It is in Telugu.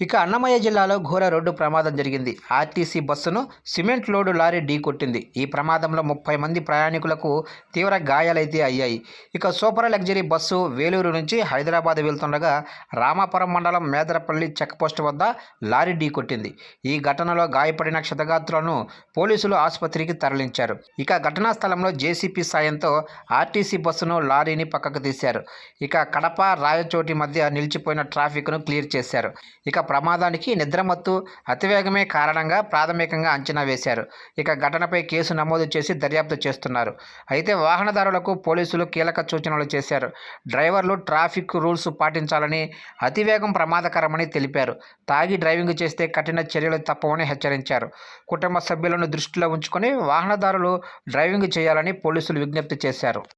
ఇక అన్నమయ్య జిల్లాలో ఘోర రోడ్డు ప్రమాదం జరిగింది. ఆర్టీసీ బస్సును సిమెంట్ లోడు లారీ ఢీ కొట్టింది. ఈ ప్రమాదంలో ముప్పై మంది ప్రయాణికులకు తీవ్ర గాయాలైతే అయ్యాయి. ఇక సూపర్ లగ్జరీ బస్సు వేలూరు నుంచి హైదరాబాద్ వెళ్తుండగా రామాపురం మండలం మేదరపల్లి చెక్పోస్ట్ వద్ద లారీ ఢీ కొట్టింది. ఈ ఘటనలో గాయపడిన క్షతగాత్రులను పోలీసులు ఆసుపత్రికి తరలించారు. ఇక ఘటనా స్థలంలో జేసీపీ సాయంతో ఆర్టీసీ బస్సును లారీని పక్కకు తీశారు. ఇక కడప రాయచోటి మధ్య నిలిచిపోయిన ట్రాఫిక్ను క్లియర్ చేశారు. ఇక ప్రమాదానికి నిద్రమత్తు అతివేగమే కారణంగా ప్రాథమికంగా అంచనా వేశారు. ఇక ఘటనపై కేసు నమోదు చేసి దర్యాప్తు చేస్తున్నారు. అయితే వాహనదారులకు పోలీసులు కీలక సూచనలు చేశారు. డ్రైవర్లు ట్రాఫిక్ రూల్స్ పాటించాలని అతివేగం ప్రమాదకరమని తెలిపారు. తాగి డ్రైవింగ్ చేస్తే కఠిన చర్యలు తప్పవని హెచ్చరించారు. కుటుంబ సభ్యులను దృష్టిలో ఉంచుకొని వాహనదారులు డ్రైవింగ్ చేయాలని పోలీసులు విజ్ఞప్తి చేశారు.